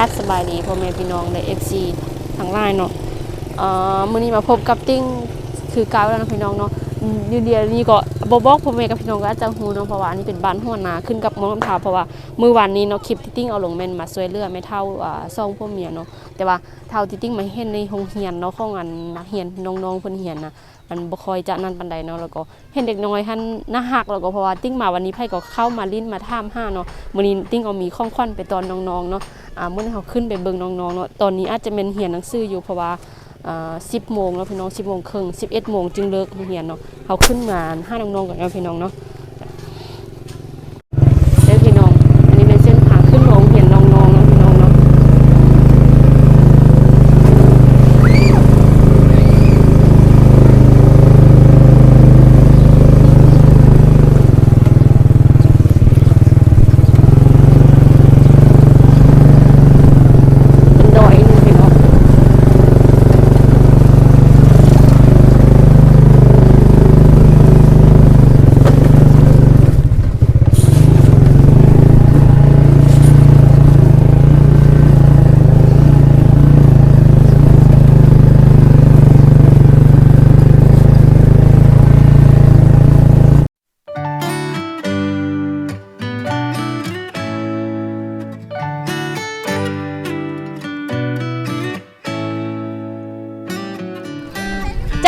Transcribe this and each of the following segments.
ราบสบายดีพ่อแม่พี่น้องใน FC ทั้งหลายเนาะเอ่อมื้อนี้มาพบกับติ้งคือเกาแล้วเนาะพี่น้องเนาะ ยูเดียวนี้ก็บ่บอกพ่อแม่กับพี่น้องก็อาจจะฮู้เนาะเพราะว่าอันนี้เป็นบ้านหัวนาขึ้นกับมอน้ำทาเพราะว่ามื้อวานนี้เนาะคลิปที่ติ้งเอาลงแม่นมาช่วยเหลือแม่เฒ่าอ่าซ่องพ่อเมียเนาะแต่ว่าเฒ่าที่ติ้งมาเห็นในโรงเรียนเนาะของอันนักเรียนน้องๆเพิ่นเรียนนะมันบ่ค่อยจะนั่นปานใดเนาะแล้วก็เห็นเด็กน้อยท่านน่าฮักแล้วก็เพราะว่าติ้งมาวันนี้ไผก็เข้ามาลิ้นมาถามหาเนาะมื้อนี้ติ้งเอามีของขวัญไปตอนน้องๆเนาะอ่าเมื่อนี้เขาขึ้นไปเบิ่งน้องๆเนาะตอนนี้อาจจะเป็นเหียนหนังสืออยู่เพราะว่า สิบโมงแล้วพี่น้องสิบโมงครึ่งสิบเอ็ดโมงจึงเลิกเรียนเนาะเขาขึ้นมาห้าน้องๆก่อนเนาะพี่น้องเนาะ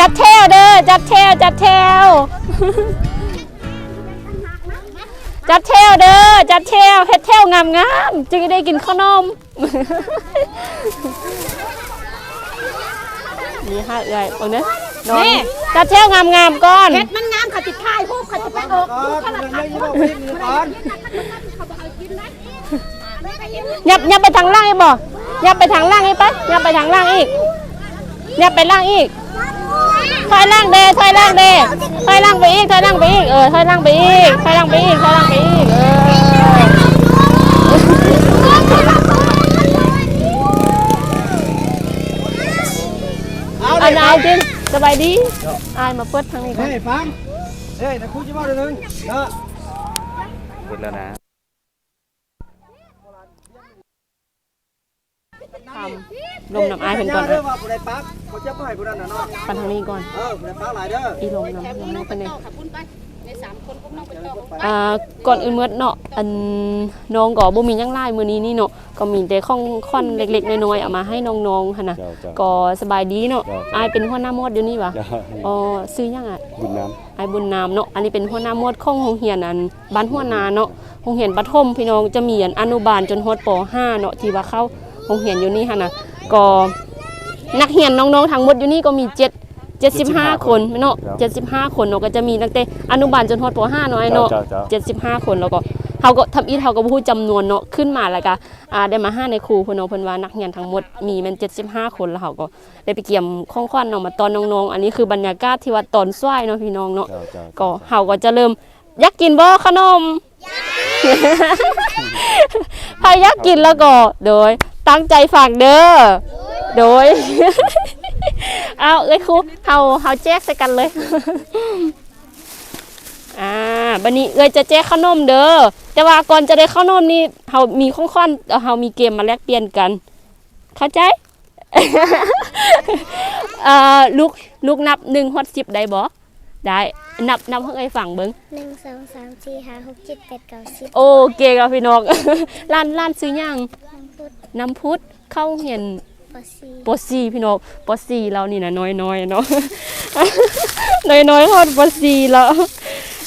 จัดแถวเด้อจัดแถวจัดแถวจัดแถวเด้อจัดแถวเฮ็ดแถวงามๆจึงจะได้กินขนมนี่ค่ะเอ้ยเอาเนอะนอนจัดแถวงามๆก่อนเห็ดมันงามเขาติดท้ายหูเขาจะไปออกก่อนมันยังยี่ห้อพิมพ์ก่อนยับยับไปทางล่างอีกบ่ยับไปทางล่างอีกปะยับไปทางล่างอีกยับไปล่างอีก ถอยล่างเดถอยล่างเดถอยล่างไปอีกถอยล่างไปอีกเออถอยล่างไปอีกถอยล่างไปอีกถอยล่างไปอีกเอออันอายจริงสบายดีอายมาเปิดทางนี้ก่อนเฮ้ยฟังเฮ้ยนะคุยจะบอกเดี๋ยวนึงเนาะพูดแล้วนะทำ ลมน้ำอายเพิ่นก่อนเด้อว่าผู้ใดปักเขาจะบ่ให้ผู้นั้นน่ะเนาะปันทางนี้ก่อนเออผู้ใดปักหลายเด้ออีลมน้ำลมน้ำเพิ่นนี่ขับพุ่นไปในสามคนพวกน้องไปต่ออ่าก่อนอื่นเมื่อเนาะอันน้องก็บ่มีหยังหลายมื้อนี้นี่เนาะก็มีแต่ของคอนเล็กๆน้อยๆเอามาให้น้องๆหั่นน่ะเจ้าเจ้าก็สบายดีเนาะเจ้าอายเป็นหัวหน้ามอดอยู่นี่หวะเจ้าอ๋อซื้อหยังอะบุญน้อายบุญนามเนาะอันนี้เป็นหัวหน้ามอดของโรงเรียนอันบ้านหัวนาเนาะโรงเรียนประถมพี่น้องจะมีอันอนุบาลจนฮอดป .5 เนาะที่ว่าเข้าโรงเรียนอยู่นี่หั่นน่ะ ก็นักเรียนน้องๆทั้งหมดอยู่นี่ก็มี7 75คนเนาะ75คนเนาะก็จะมีตั้งแต่อนุบาลจนฮอดป .5 เนาะไอ้ำเนาะเจ้าเจ้าเจ็ดสิบห้าคนแล้วก็เขาก็ทำอีทเขาก็พูดจำนวนเนาะขึ้นมาแล้วก็อ่าได้มาห้าในครูเพนเนาะเพิ่นว่านักเรียนทั้งหมดมีแมันเจ็ดสิบห้าคนแล้วเขาก็ได้ไปเกี่ยมข้องควันเนาะมาตอนน้องๆ อันนี้คือบรรยากาศที่ว่าตอนสวยเนาะพี่น้องเนาะเจ้าเจ้าก็เขาก็จะเริ่มอยากกินบ่ขนมใครอยากกินแล้วก็โดย ตั้งใจฝากเด้อ โดย เอาเอ้ยครูเฮาเฮาแจกใส่กันเลย อ่าบันนี้เอ้ยจะแจกขนมเด้อ แต่ว่าก่อนจะได้ขนมนี่เฮามีข้องค่อนเอ่อเฮามีเกมมาแลกเปลี่ยนกัน เข้าใจอ่าลูกลูกนับ1ฮอด10ได้บ่ได้ นับนับให้เอ้ยฟังเบิ่งหนึ่งสองสามสี่ห้าหกเจ็ดแปดเก้าสิบโอเคครับพี่น้องร้านร้านซื้อหยัง น้ำพุดน้ำพุดเข้าเห็นปอซีปอซีพี่น้องปอซีเรานี่นะน้อยๆเนาะน้อยๆฮอดปอซีแล้ว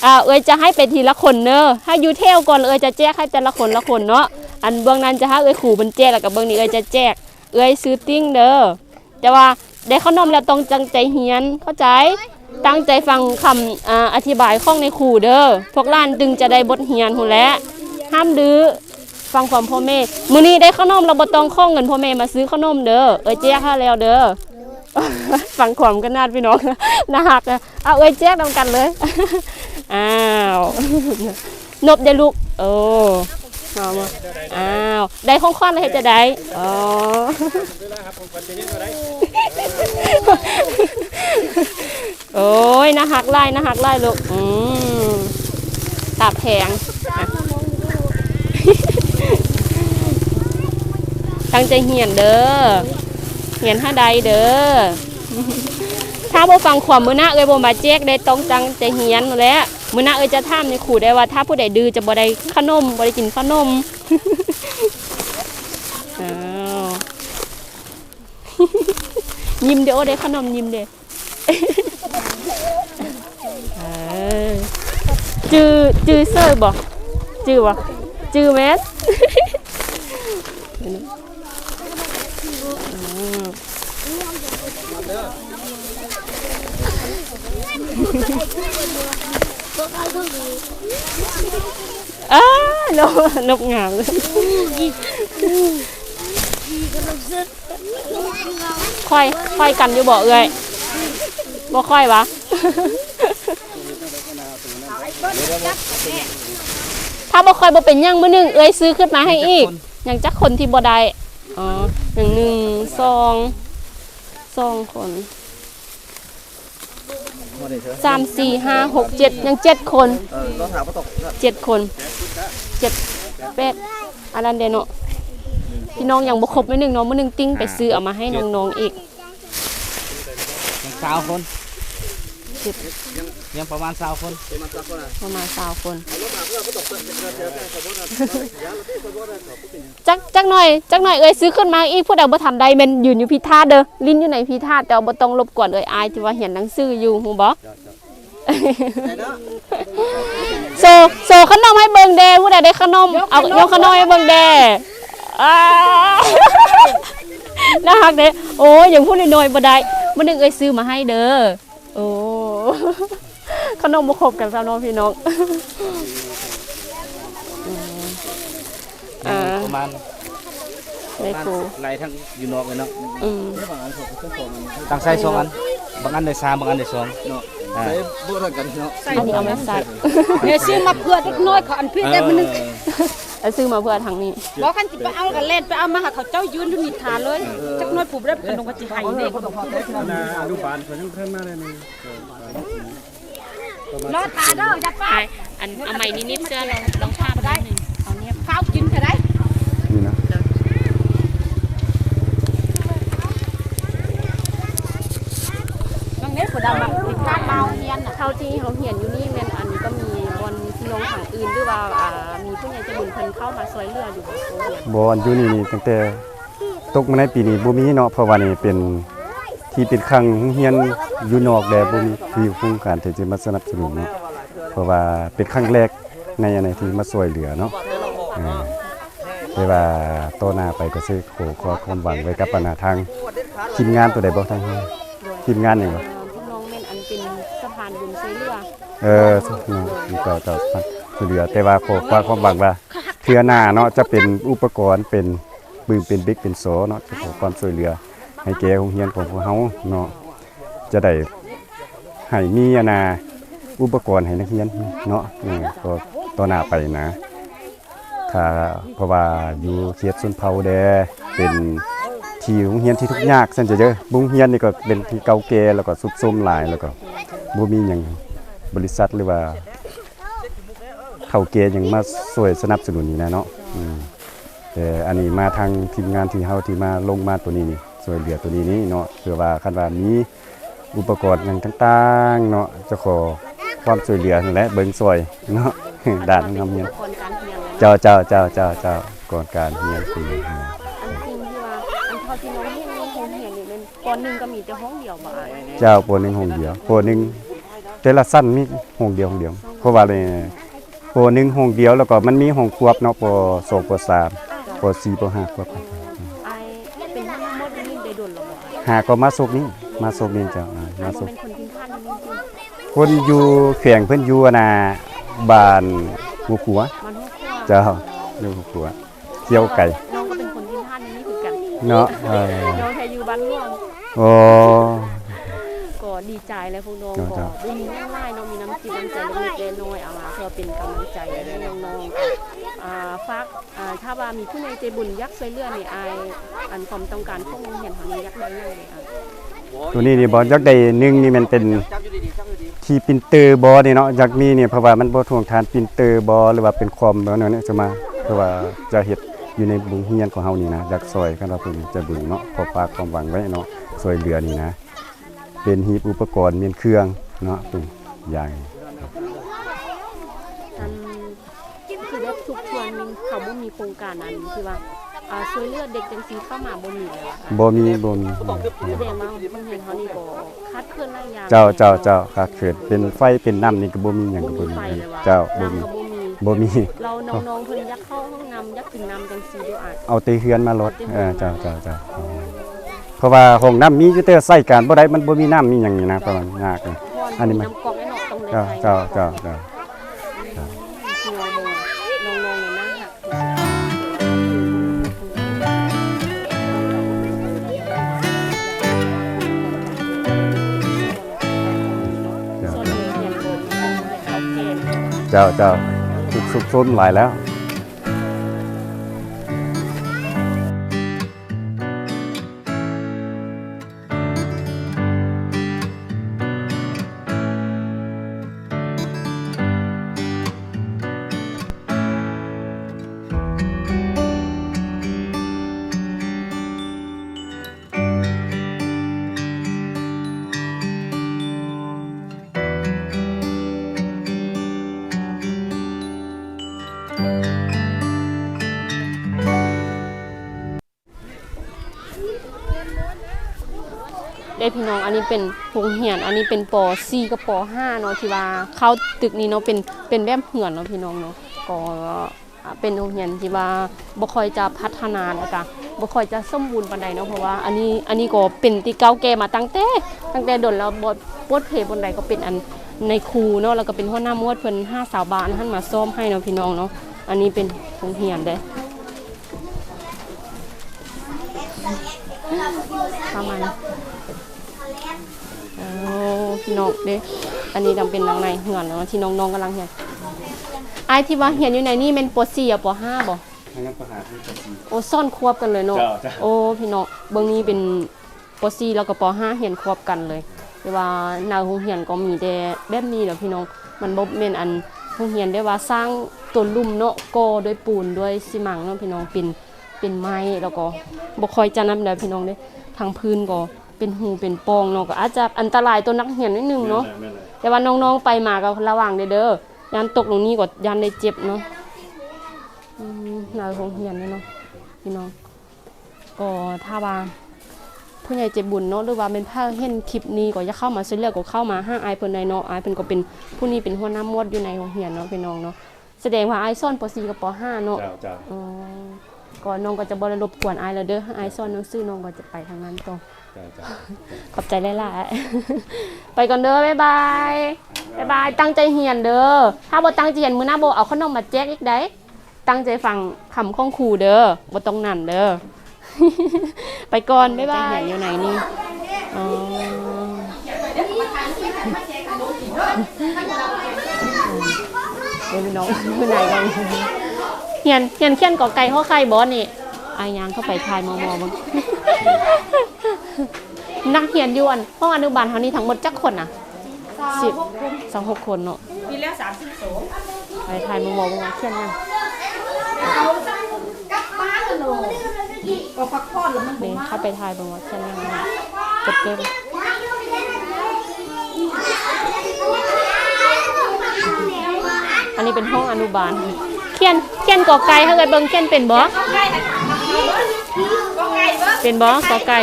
อ่าเอ้ยจะให้เป็นทีละคนเนอะถ้าอยู่เทลก่อนเอ้ยจะแจกให้แต่ละคนละคนเนาะอันเบื้องนั้นจะให้เอ้ยขู่มันแจกแล้วกับเบื้องนี้เอ้ยจะแจกเอ้ยซื้อติ้งเด้อแต่ว่าได้ขนมแล้วต้องจังใจเฮียนเข้าใจตั้งใจฟังคำอ่าอธิบายข้องในขู่เด้อพวกล้านจึงจะได้บทเฮียนหูนแหล้วห้ามดื้อ ฟังความพ่อแม่มื้อนี้ได้ขนมเราบ่ต้องข้องเงินพ่อแม่มาซื้อขนมเด้อเอ้ยแจ้กให้แล้วเด้อฟังความกันนาดพี่น้องน่าหักนะเอาเอ้ยแจ้กนำกันเลยอ้าวนบได้ลูกโอ้เอามาอ้าวได้ของขวัญเลยเจะได้อ๋อโอ้ยน่าหักไล่น่าหักไล่ลูกอืมตาแพง ตั้งใจเหียนเด้อเหียนห้าใดเด้อถ้าบ่ฟังความมือหน้าเอ้ยบ่มาแจกได้ต้องตั้งใจเหียนแหละมื้อหน้าเอ้ยจะถามในครูได้ว่า ถ้าผู้ใดดื้อจะบ่ได้ขนมบ่ได้กินขนมอ้าวยิ้มเด้อโอ้ได้ขนมยิ้มเด้เออจื้อจื้อเซอร์บ่จื้อบ่จื้อแมส อ้านกนกงามเลยค่อยค่อยกันอยู่บ่เอ้ยบ่ค่อยวะถ้าบ่ค่อยบ่เป็นหยังมื้อหนึงเอ้ยซื้อขึ้นมาให้อีกหยังจักคนที่บ่ได้อ๋อหนึ่งหนึ่งสองสองคน สามสี่ห้าหกเจ็ดยังเจ็ดคนเออต้องถามว่าตกเจ็ดคนเจ็ดแปดอันนั้นเดนเนาะพี่น้องยังบ่ครบไม่หนึ่งเน้องมื้อหนึงติ้งไปซื้อเอามาให้น้องๆอีกสาวคนสิบ ยังประมาณสาวคนเป็นมันสักคนอะประมาณสาวคนเอารถมาเพื่อเขาตกเกิดเกิดเกิดสมมตินะยาเราที่สมมตินะเขาเป็นจักจักหน่อยจักหน่อยเอ้ยซื้อขึ้นมาอีกผู้ใดบ่ทันใดแม่นยืนอยู่พิธาเด้อลิ้นอยู่ในพิธาแต่ว่าบ่ต้องรบกวนเอ้ยอายที่ว่าเห็นหนังสืออยู่ฮู้บ่ไหนเนาะโซโซขนมให้เบิ่งแดผู้ใดได้ขนมเอายกขนมให้เบิ่งแดอ้าน่ารักเด้โอ้ยอย่างพูดน้อยๆบ่ได้มื้อหนึงเอ้ยซื้อมาให้เด้อโอ้ข นมบ่ครบกันซะเนาะพี่น้องอืมอ่าประมาณในครูไรทั้งอยู่นอกเลยเนาะอืมตั้งใส่สองอันบางอันได้สามบางอันได้สองเนาะใส่บุหรี่กันเนาะอันนี้เอามาใส่เนี่ยซื้อมาเพื่อเล็กน้อยเขาอันเพื่อได้มันนึงแล้วซื้อมาเพื่อทางนี้บอกคันสิไปเอากันเล่นไปเอามาหาเขาเจ้ายืนอยู่นิทานเลยจักน้อยผูกได้ขนมกะจิไห้เด็ก รอตาเด้ออย่าป้าใช่อันเอาใหม่นิดๆเสื้อลองลองภาพได้หนึ่งเอาเนี่ยข้าวกินเท่าไดนี่นะบางเนี้ยผู้ดำแบบติดข้าวเมาเฮียนน่ะเท่าที่เขาเห็นอยู่นี่แม่นอันนี้ก็มีบนพี่น้องฝั่งอื่นหรือว่าอ่ามีผู้ใหญ่ใจบุญเพิ่นเข้ามาช่วยเหลืออยู่บ่โรงเรียนบอนอยู่นี่นี่ตั้งแต่ตกมาในปีนี้บ่มีเนาะเพราะว่านี่เป็นที่เป็นครั้งเฮียน อยู่นอกแดบ่มีที่โครงการที่จะมาสนับสนุนเนาะเพราะว่าเป็นครั้งแรกในอันไหนที่มาช่วยเหลือเนาะเออแต่ว่าต่อหน้าไปก็สิขอขอความหวังไว้กับปนาทางทีมงานตัวใดบ่ทางเฮาทีมงานหยังบ่เอ่อพี่น้องแม่นอันเป็นสะพานบุญช่วยเหลือเออนี่ก็ก็ช่วยเหลือแต่ว่าขอความความหวังว่าเทื่อหน้าเนาะจะเป็นอุปกรณ์เป็นปืนเป็นบิ๊กเป็นโซเนาะจะขอความช่วยเหลือให้แก่โรงเรียนของพวกเฮาเนาะ จะได้ให้มีนาอุปกรณ์ให้นักเรียนเนาะเออก็ต่อหน้าไปนะค่ะเพราะว่าอยู่เขตสุนเผาแดเป็นที่โรงเรียนที่ทุกยากซั่นจะเด้อโรงเรียนนี่ก็เป็นที่เก่าแก่แล้วก็สุดโทรมหลายแล้วก็บ่มีหยังบริษัทหรือว่าเข้าเกณฑ์ยังมาช่วยสนับสนุนนี่นะเนาะอืมแต่อันนี้มาทางทีมงานที่เฮาที่มาลงมาตัวนี้นี่ช่วยเหลือตัวนี้นี่เนาะเพื่อว่าคันว่ามี อุปกรณ์หยังต่างๆเนาะจะขอความช่วยเหลือนั่นแหละเบิ่งซอยเนาะด้านงามเงียนคนการเรียนเลยนะเจ้าเจ้าเจ้าเจ้าเจ้าก่อนการเรียนคืออันจริงที่ว่าอันเท่าที่น้องเห็นในโรงเรียนนี่มันปหนึ่งก็มีแต่ห้องเดียวบ่อะเจ้าปหนึงห้องเดียวปหนึงแต่ละสั้นมีห้องเดียวห้องเดียวเพราะว่าเลยปหนึงห้องเดียวแล้วก็มันมีห้องควบเนาะปสองปสามปสี่ปห้าควบไอเป็นทั้งหมดนี่ได้โดนหรอบ่อะหาก็มาโศกนี้ มาโศกนี้เจ้าอ่าแล้มาวโศบ่กเป็นคนทิ้งท่านนี่จริงคนอยู่แขวงเพิ่นอยู่อะนะบ้านหมู่ขัวๆมันห้องครัวเจ้าอยู่หมู่ขัวเกี่ยวไก่น้องก็เป็นคนทิ้งท่านนี่คือกันเนาะเออน้องแค่อยู่บ้านหลวงโอ้ ก็ดีใจเลยพวกน้องเนาะก็จ้ะบ่มีง่ายๆเนาะมีน้ำจิตน้ำใจเล็กๆน้อยๆเอามาเพื่อเป็นกำลังใจให้น้องๆก็อ่าฝากอ่าถ้าว่ามีผู้ใหญ่ใจบุญอยักษ์ช่วยเหลือนี่อายอันความต้องการของโรงเรียนเฮานี่อยักษ์ได้ยังไงอะ ตัวนี้นี่บ่อยากได้หนึงนี่มันเป็นจับอยู่ดีๆจับอยู่ดีที่ปรินเตอร์บ่นี่เนาะอยากมีเนี่ยเพราะว่ามันบ่ทวงทานปรินเตอร์บ่หรือว่าเป็นคอมบ่เนาะเนี่ยจะมาเพราะว่าจะเฮ็ดอยู่ในบุงเฮียนของเฮานี่นะอยากซอยกันเราเพิ่นจะบุญเนาะขอฝากความหวังไว้เนาะซอยเรือนี่นะ เป็นหีบอุปกรณ์มีเครื่องเนาะเป็นอย่างอันคือว่าทุกชวนเขาบ่มีโครงการอันที่ว่า อ่าช่วยเหลือเด็กจังซี่เข้ามาบ่มีเลยอะบ่มีบ่มีแสดงว่ามันเห็นเขานี่ก็คาดเคลื่อนหลายอย่างเจ้าเจ้าเจ้าขาดเขิดเป็นไฟเป็นน้ำนี่ก็บ่มีหยังก็บ่มีไฟเลยว่ะเจ้าบ่น้ำมีก็บ่มีบ่มี เราน้องๆเพิ่นอยากเข้าห้องน้ำอยากกินน้ำจังซี่ด้วยอะเอาแตีเฮือนมาลดเออเจ้าเจ้าเจ้าเพราะว่าห้องน้ำมีอยู่แต่ใส่การบ่ได้มันบ่มีน้ำมีหยังนี่นะประมาณยากเลย อันนี้มัน น้ำกรอกไอ้เนาะต้องได้เจ้าใส่เจ้าเจ้าเจ้า เจ้าเจ้าสุดสุกซนหลายแล้ว น้อง อันนี้เป็นโรงเรียน อันนี้เป็นป .4 กับป .5 เนาะที่ว่าเข้าตึกนี้เนาะเป็นเป็นแบบเหือนเนาะพี่น้องเนาะก็เป็นโรงเรียนที่ว่าบ่ค่อยจะพัฒนาแล้วก็บ่ค่อยจะสมบูรณ์ปานใดเนาะเพราะว่าอันนี้อันนี้ก็เป็นที่เก่าแก่มาตั้งแต่ตั้งแต่ดนแล้วบ่ปวดเพบนใดก็เป็นอันในครูเนาะแล้วก็เป็นหัวหน้ามวดเพิ่นห้าสาวบ้านท่านมาซ่อมให้เนาะพี่น้องเนาะอันนี้เป็นโรงเรียนเด้ประมาณ โอ้พี่น้องเด้อันนี้ดำเป็นหลังในเหือนเนาะที่น้องๆกำลังเฮียนไอายที่ว่าเฮียนอยู่ในนี่เป็นป .4 อะป .5 บ่โอ้ซ่อนควบกันเลยเนาะเจ้าเจ้าโอ้พี่น้องเบิ่งนี้เป็นป .4 แล้วก็ป .5 เฮียนควบกันเลยแต่ว่าหน้าโรงเรียนก็มีแต่แบบนี้แหละพี่น้อง มันบ่แม่นอันโรงเรียนได้ว่าสร้างต้นลุ่มเนาะก่อด้วยปูนด้วยซีมังเนาะพี่น้องเป็นเป็นไม้แล้วก็บ่ค่อยจะนำได้พี่น้องเด้ทางพื้นก็ เป็นหูเป็นปองเนาะก็อาจจะอันตรายตัวนักเรียนนิดนึงเนาะแต่ว่าน้องๆไปมาก็ระวังเด้อเด้อยานตกลงนี้ก็ยานได้เจ็บเนาะอืมน่าโรงเรียนเนี่ยเนาะพี่น้องก็ถ้าว่าผู้ใหญ่เจ็บบุญเนาะหรือว่าเป็นผ้าเห็นคลิปนี้ก็จะเข้ามาช่วยเหลือก็เข้ามาห้างอายเพิ่นในเนาะอายเพิ่นก็เป็นผู้นี้เป็นหัวหน้ามวดอยู่ในโรงเรียนเนาะพี่น้องเนาะแสดงว่าอายซ่อนป .4 กับป .5 เนาะเจ้าเจ้า อ๋อก็น้องก็จะบ่ได้รบกวนอายแล้วเด้ออายซ่อนหนังสือน้องก็จะไปทางนั้นต่อเจ้าเจ้า ขอบใจหลายๆไปก่อนเด้อบ๊ายบายบ๊ายบายตั้งใจเรียนเด้อถ้าบ่ตั้งใจเรียนมื้อหน้าบ่เอาขนมมาแจกอีกได้ตั้งใจฟังคำของครูเด้อบ่ต้องนั่นเด้อไปก่อนบ๊ายบายอยู่ไหนนี่อ๋อเดี๋ยวพี่น้องอยู่ไหนกันเฮียนเฮียนเขียนกอไก่ข้อไข่บอสนี่อายยางเข้าไปทายมอมอบ้าง นักเรียนอยวนห้องอนุบาลเท่านี้ทั้งหมดจักคนน่ะสิบสองหกคนเนาะมีแล้ว32ไปถ่ายมามองมาเขียนยังก็พักผ่อนแล้วมันเดี๋ยวเข้าไปถ่ายมามองเขียนยังจดเกินอันนี้เป็นห้องอนุบาลเขียนเขียนกอไก่ถ้าเกิดเบิ่งเขียนเป็นบ่เป็นบ่กอไก่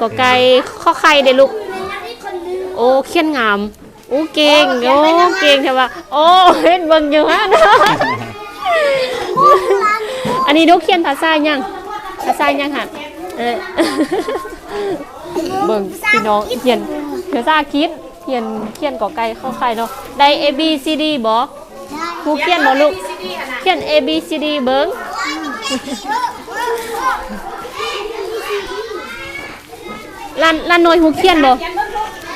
กอไก่ข้อไข่เด้ลูก โอ้เขียนงามโอ้เก่งโอ้เก่งใช่ปะโอ้เห็นเบิ่งอยู่ฮะอันนี้ลูกเขียนภาษายังภาษายังหัดเออเบิ่งพี่น้องเขียนภาษาอังกฤษเขียนเขียนกอไก่เข้าไข่เนาะได้ A B C D บ่ครูเขียนบ่ลูกเขียน A B C D เบิ่ง ลันลันนอยฮูเขียนบ่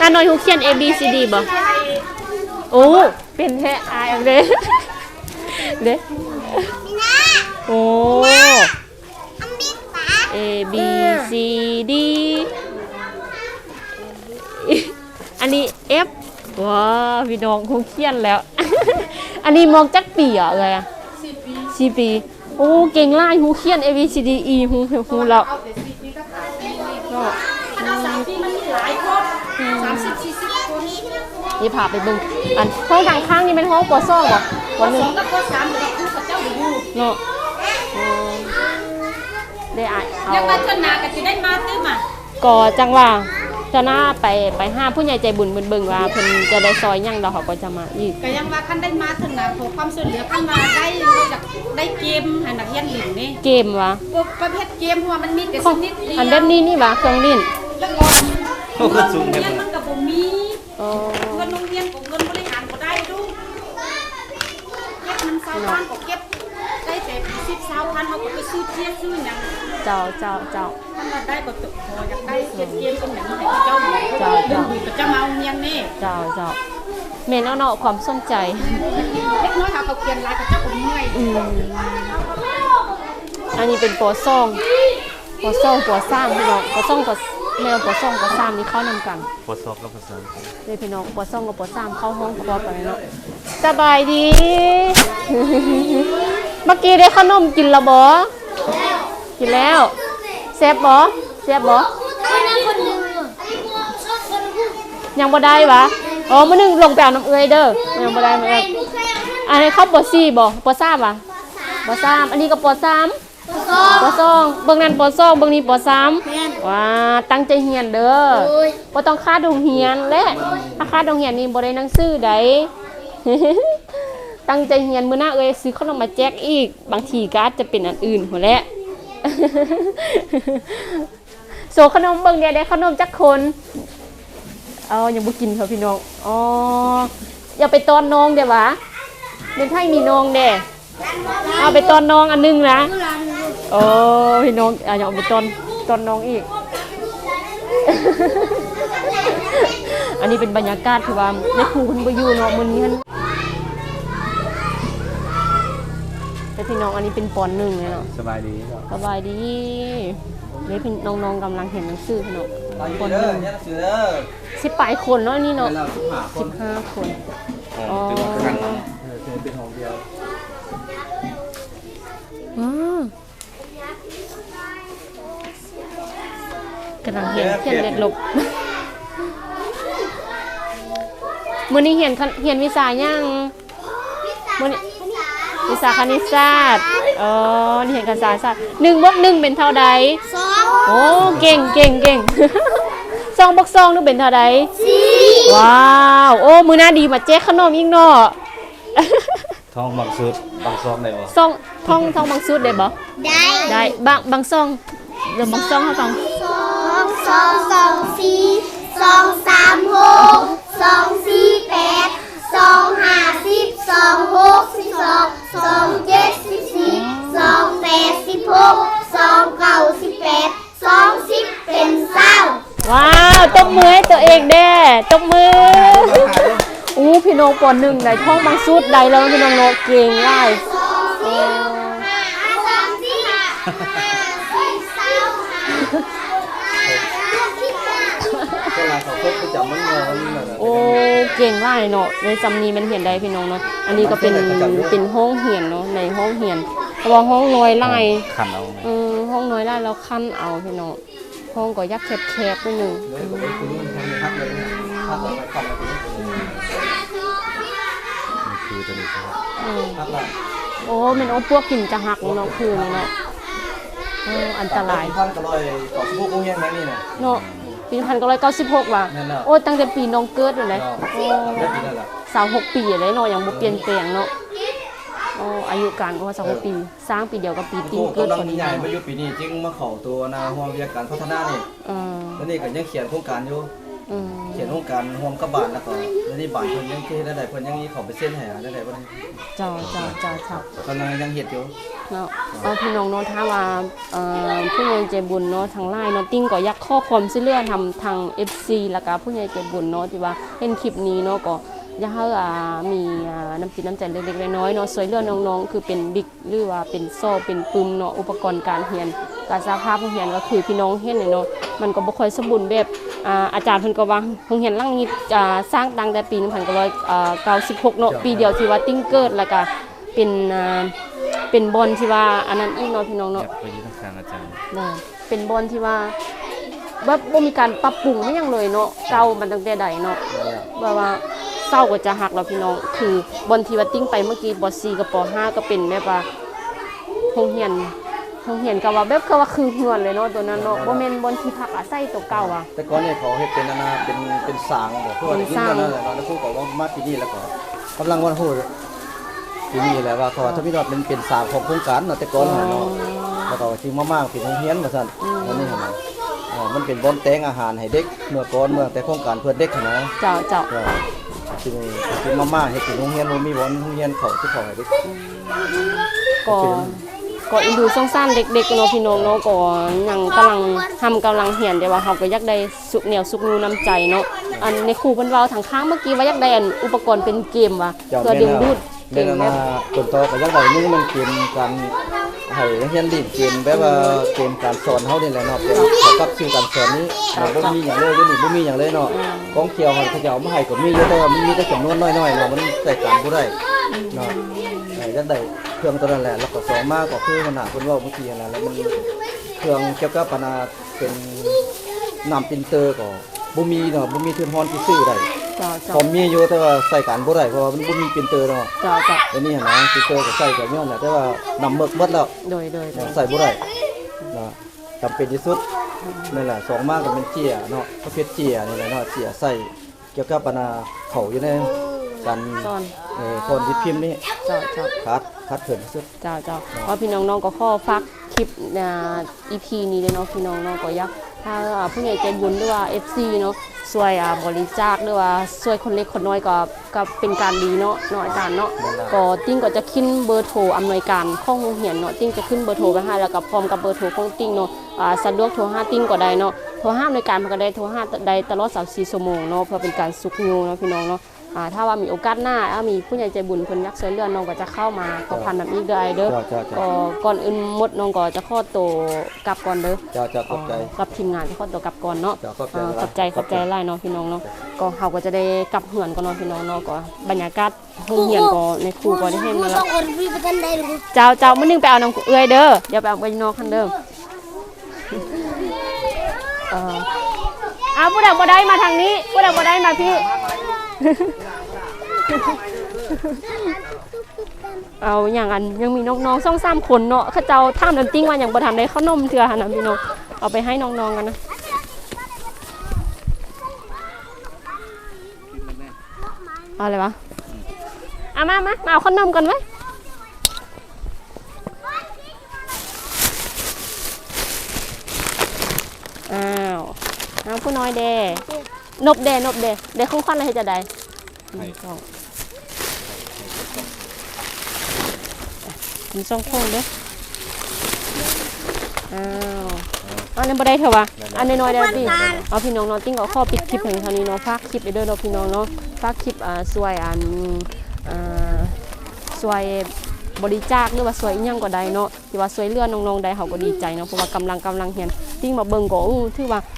ลันนอยฮูเขียน A B C D บ่โอ้เป็นแท้อายเอาเด้เด้โอ้ A B C D อันนี้ F ว้าพี่น้องคงเขียนแล้ว อันนี้มองจักปีอะเอ้ยอะ4ปีปีโอ้ เก่งหลายฮู้เขียน A B C D E ฮู้ฮู้แล้วเอา แต่สิบปีก็ขายปีนี่เนาะคณะสามปีมันมีหลายคนสามสิบสี่สิบคนนี่พาไปเบิ่งอันห้องทางข้างนี่เป็นห้องปอซ่องบ่ปอหนึ่สงองกับคนสามเดี๋ยวครูกับเจ้าอยู่เนาะอืมได้อ่านเอายังมาเทนนาก็จะได้มาตื้อมาก็จังว่าจะน่าไปไปห้าผู้ใหญ่ใจบุญเบิ่งเบิ่งว่าเพิ่นจะได้ซอยหยังดอกเขาก็จะมาอีก ก็ยังว่าคันได้มาเทนนาขอความช่วยเหลือคันมาได้เราอยากได้เกมให้นักเรียนเล่นนี่เกมวะประเภทเกมเพราะว่ามันมีแต่ขชองนิดเดียวอันแบบนี้นี่วะเครื่องเล่น แล้วก็โอ้คือสูงแท้เรียนพุ่นมันก็บ่มีอ๋อเงินโรงเรียนของเงินบริหารก็ได้ดูเก็บมันสาวพันก็เก็บได้แต่สิบสาวพันเขาก็ไปซื้อเทียซื้อหยังเจ้าเจ้าเจ้าถ้ามาได้ก็ตกพออยากได้เกมเกมเป็นอย่างนี้ให้เจ้าอยู่เจ้าเจ้าอยู่ก็จะมาเอาเมียนนี่เจ้าเจ้าแม่นเอาเนาะความสนใจเล็กน้อยเขาเขาเขียนลายกับเจ้าก็เมื่อยอืมอันนี้เป็นปอซ่องปอซ่องปอซ่ามพี่น้องปอซ่องปอ แมวปอซ่องปอซ่ามนี่เข้านำกันปวดซอกแล้วปวดซอกเลยพี่น้องปอซ่องกับปอซ่ามเข้าห้องครัวไปเนาะสบายดี เมื่อกี้ได้ขนมกินและบ่กินแล้วแซ่บบ่แซ่บบ่ยังบ่ได้วะอ๋อมื้อหนึงลงไปเอาน้ำเอื้อยเด้อยังบ่ได้เหมือนกันอันนี้เข้าปอซี่บ่ปอซ่ามวะปอซ่ามอันนี้ก็ปอซ่าม ปอซ่องเบิ่งนั้นปอซ่องเบิ่งนี้ปอซ่ามว้าตั้งใจเรียนเด้อบ่ต้องคาดโรงเรียนและถ้าคาดโรงเรียนนี่บ่ได้หนังสือใดตั้งใจเรียนมื้อหน้าเอ้ยซื้อขนมมาแจกอีก บางทีก็อาจจะเป็นอันอื่นหัวแหละโซขนมเบิ่งเดียวได้ขนมจักคนเอายังบ่กินเขาพี่น้องอ๋ออย่าไปตอนน้องเด้วะเป็นไทยมีน้องเด้ เอาไปตอนน้องอันนึงนะโอ้พี่น้องอะอย่าเอาไปตอนตอนน้องอีก อันนี้เป็นบรรยากาศที่ว่าในครูเพิ่นบ่อยู่เนาะมื้อนี้หั่นแต่พี่น้องอันนี้เป็นปอนหนึ่งเลยเนาะสบายดีเนาะสบายดีนี่พี่น้องๆกำลังเห็นหนังสือพี่น้องปนเด้อเนี่ยหนังสือเด้อสิบปลายคนเนาะนี่เนาะเราสิบห้าคสินบห้าคนอ๋อถือว่าขั้นเออเป็นห้องเดียวอืม กำลังเห็นเขียนเล็ดลบมื้อนี้เห็นคันเห็นวิชายังมื้อนี้วิชาคณิตศาสตร์อ๋อนี่เห็นคณิตศาสตร์หนึ่งบวกหนึ่งเป็นเท่าใดสองโอ้เก่งเก่งเก่งซองบวกซองนึกเป็นเท่าใดสี่ว้าว โอ้มือหน้าดีมาแจกขนมอีกเนาะ ท้องบางสุดบางซอกได้บ่ซองท่องท่องบางสุดได้บ่ได้ได้บางบางซองเดี๋ยวบางซองให้ฟังสองสองสองสี่สองสามหกสองสี่แปดสองห้าสิบสองหกสิบสองสองเจ็ดสิบสี่สองแปดสิบหกสองเก้าสิบแปดสองสิบเป็นเศร้าว้าวตบมือให้ตัวเองแด้ตบมือ อู้พี่น้องปอนหนึ่งได้ท่องบางสุดได้แล้วพี่น้องเนาะเก่งไล่เวลาเขาคบประจำมันเงามันนั่นน่ะโอ้เก่งไล่เนาะในจำนี้มันเห็นได้พี่น้องเนาะอันนี้ก็เป็นเป็นห้องเหียนเนาะในห้องเหียนเพราะว่าห้องน้อยไล่ขันเอาเออห้องน้อยได้แล้วขั้นเอาพี่น้องห้องก็ยักแคบๆนิดนึงเลยก็เป็นคุณทำพักเลยพักเอาไปขันเอาไป คือตัวนี้ ใช่ไหมอืมพักละโอ้แมันเอาพวกกินจะหักเนาะคืนนี้เนาะเอออันตราย พันก็ร้อยต่อสิบหกโมงเย็นแม่นี่น่ะเนาะปีพันเก้าร้อยเก้าสิบหกว่ะ นั่นน่ะ โอ้ตั้งแต่ปีน้องเกิดอยู่เลยเนาะโอ้ได้ปีนั่นแหละสาวหกปีเลยเนาะยังบ่เปลี่ยนแปลงเนาะโอ้อายุการก็สาวหกปี สร้างปีเดียวกับปีตีนโอ้เกิดกำลัพองดีใหญ่เนาะมาอยู่ปีนี้จึงมาเข้าตัวนาห่วงวิทยาการพัฒนานี่เออแล้วนี่ก็ยังเขียนโครงการอยู่ อืมเขียนโครงการห่วงกับบานแล้วก็แล้วนี่บานเพิ่นยังเฮ็ดได้เพิ่นยังมีเขาไปเส้นให้หาได้บ่ได้เจ้าเจ้าเจ้าเจ้ากำลังยังเฮ็ดอยู่ เนาะเอาพี่น้องเนาะถ้าว่าเอ่อผู้ใหญ่ใจบุญเนาะทางไลน์เนาะติ้งก็อยากข้อความช่วยเหลือทำทาง FC แล้วก็ผู้ใหญ่ใจบุญเนาะที่ว่าเห็นคลิปนี้เนาะก็ อยากให้อ่ามีอ่าน้ำจิตน้ำใจเล็กๆน้อยๆเนาะช่วยเหลือน้องๆ คือเป็นบิ๊กหรือว่าเป็นโซ่เป็นปึมเนาะอุปกรณ์การเรียนการสาภาพโรงเรียนก็คือพี่น้องเห็นเนี่ยเนาะมันก็บ่ค่อยสมบูรณ์แบบอ่าอาจารย์เพิ่นก็ว่าโรงเรียนหลังนี้อ่าสร้างตั้งแต่ปี1996เนาะปีเดียวที่ว่าติ้งเกิดแล้วก็เป็นอ่าเป็นบอลที่ว่าอันนั้นอีกเนาะพี่น้องแอเนาะบไปยืนข้างๆอาจารย์นะเป็นบอลที่ว่าแบบบ่มีการปรับปรุงไม่ยังเลยเนาะเก่ามันตั้งแต่ใดเนาะแบบว่า เศร้าก็จะหักแล้วพี่น้อง คือบอลที่ว่าติ้งไปเมื่อกี้บอ4กับป5ก็เป็นแบบว่าโรงเรียนโรงเรียนก็ว่าแบบก็ว่าคือเฮือนเลยเนาะตัวนั้นเนาะบ่แม่นบอลที่พักอาศัยตัวเก่าอะ แต่ก่อนเนี่ยเขาเฮ็ดเป็นนานาเป็นเป็นสางบ่เพื่อว่าได้ยินกันนั่นแหละเนาะแล้วครูก็ว่ามาที่นี่แล้วก็กำลังว่าฮู้ที่นี่แหละว่าเขาว่าถ้าพี่นอดเป็นเป็นสางของโครงการเนาะแต่ก่อนน่ะเนาะแล้วก็ว่าจริงมากๆเป็นโรงเรียนว่าซั่นอันนี้หั่นน่ะเออมันเป็นบ่อนแต่งอาหารให้เด็กเมื่อก่อนเมื่อแต่โครงการเพื่อเด็กหั่นนะเจ้าเจ้า ก็จริงจริงมากๆให้เป็นโรงเรียนบ่มีบ่อนโรงเรียนเขาที่เขาให้เด็กก็ก็อินดูสงสารเด็กๆเนาะพี่น้องเนาะก็ยังกำลังทำกำลังเรียนแต่ว่าเขาก็อยากได้สุขแนวสุขนูน้ำใจเนาะอันในครูเพิ่นเว้าทางข้างเมื่อกี้ว่าอยากได้อันอุปกรณ์เป็นเกมว่ะเจ้าเพื่อดึงดูดเกเล่นมนาแบนาบคนโตก็อยังได้นี่มันเกมการ ให้นักเรียนเล่นเกมแบบว่าเกมการสอนเฮานี่แหละเนาะเป็นเขากับชื่อการสอนนี้เราบ่มีหยังเลยเดี๋ยวนี้บ่มีหยังเลยเนาะของเกี่ยวมันเขาจะเอามาให้ก็มีอยู่แต่ว่ามันมีแต่จำนวนน้อยๆเนาะมันใส่การบ่ได้เนาะให้จังได๋เครื่องตัวนั้นแหละแล้วก็สองมาก็คือมันาเพิ่นเว้าเมื่อกี้นั่นแหละแล้วมันเครื่องเกี่ยวกับปานาเป็นน้ำปินเตอร์ก็บ่มีเนาะบ่มีทุนฮอนที่ซื้อได้ จ้าเจ้าผมมีอยู่แต่ว่าใส่การบ่ได้เพราะว่ามันบ่มีปรินเตอร์เนาะเจ้าเจ้าอันนี้เห็นไหมปรินเตอร์ก็ใส่กับย้อนแหละแต่ว่านำเมิกหมดแล้วโดยโดยโดยใส่บ่ได้นะจำเป็นที่สุดนั่นแหละสองมากก็เป็นเจียเนาะประเภทเจียนี่แหละเนาะเจียใส่เกี่ยวกับปนาเขาอยู่ในการซ่อนเอ่อคนที่พิมพ์นี่เจ้าเจ้าคัดคัดเพิ่มที่สุดเจ้าเจ้าว่าพี่น้องๆก็ข้อฟักคลิปอ่า EP นี้เลยเนาะพี่น้องๆก็อยาก ถ้าอ่าผู้ใหญ่ใจบุญหรือว่า FC เนาะช่วยอ่าบริจาคหรือว่าช่วยคนเล็กคนน้อยก็ก็เป็นการดีเนาะเนาะอาจารย์เนาะก็ติ้งก็จะขึ้นเบอร์โทรอำนวยการข้องโรงเรียนเนาะติ้งจะขึ้นเบอร์โทรไปให้แล้วก็พร้อมกับเบอร์โทรของติ้งเนาะอ่าสะดวกโทรหาติ้งก็ได้เนาะโทรหาอำนวยการเพิ่นก็ได้โทรหาได้ตลอด24ชั่วโมงเนาะเพื่อเป็นการสุขอยู่เนาะพี่น้องเนาะอ่า ถ้าว่ามีโอกาสหน้าถ้ามีผู้ใหญ่ใจบุญเพิ่นอยากช่วยเหลือน้องก็จะเข้ามาขอพันน้ำอีกเด้อไอเด้อเจ้าเจ้าเจ้าก็ก่อนอื่นหมดน้องก็จะขอตัวกลับก่อนเด้อเจ้าเจ้าขอบใจอ๋อกับทีมงานจะขอตัวกลับก่อนเนาะเจ้าขอบใจอ่าหลายขอบใจขอบใจหลายเนาะพี่น้องเนาะก็เฮาก็จะได้กลับเหือนก่อนเนาะพี่น้องเนาะก็บรรยากาศโรงเรียนก็ในครูก็ได้เห็นมาสแล้อวงคนพี่ประกันได้หรือเจ้าเจ้ามื้อนึงไปเอาน้ำเอื้อยเด้อเดี๋ยวไปเอาไปนอกคันเด้อเอออ้าวผู้ใดบ่ได้มาทางนี้ผู้ใดบ่ได้มาพี่ เอาอย่างอันยังมีน้องๆสองสามคนเนาะเขาเจ้าท่ามน้ำติ้งมาอย่างประทานได้ข้าวนมเถื่อหาน้ำพี่น้องเอาไปให้น้องๆกันนะเอาอะไรวะเอามามามาเอาข้าวนมกันไว้อ้าวเอาผู้น้อยเดนบเดนบเดเดของขวัญอะไรจะได้ หนึ่งสองมีช่องโค้งเด้ออ้าวอันนี้บ่ได้เถอะวะอันน้อยๆได้พี่เอาพี่น้องเนาะติ้งก็ขอปิดคลิปเพียงเท่านี้เนาะฝากคลิปไปเด้อเนาะพี่น้องเนาะฝากคลิปอ่าช่วยอันอ่าช่วยบริจาคหรือว่าช่วยอีหยังก็ได้เนาะที่ว่าช่วยเหลือน้องๆได้เฮาก็ดีใจเนาะเพราะว่ากำลังกำลังเรียนติ้งมาเบิ่งก็อู้ถือว่าเอ่อ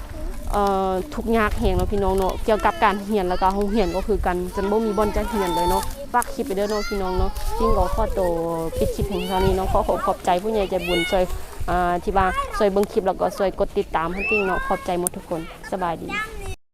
ทุกยากแหงเนาะพี่น้องเนาะเกี่ยวกับการเหียนแล้วก็ของเหียนก็คือกันจนบ่มีบอลจะเหียนเลยเนาะฝากคลิปไปเด้อเนาะพี่น้องเนาะติ้งก็ขอโตปิดคลิปเพียงเท่านี้เนาะขอขอบขอบใจผู้ใหญ่ใจบุญช่วยที่ว่าช่วยเบิ่งคลิปแล้วก็ช่วยกดติดตามให้จริงเนาะขอบใจหมดทุกคนสบายดี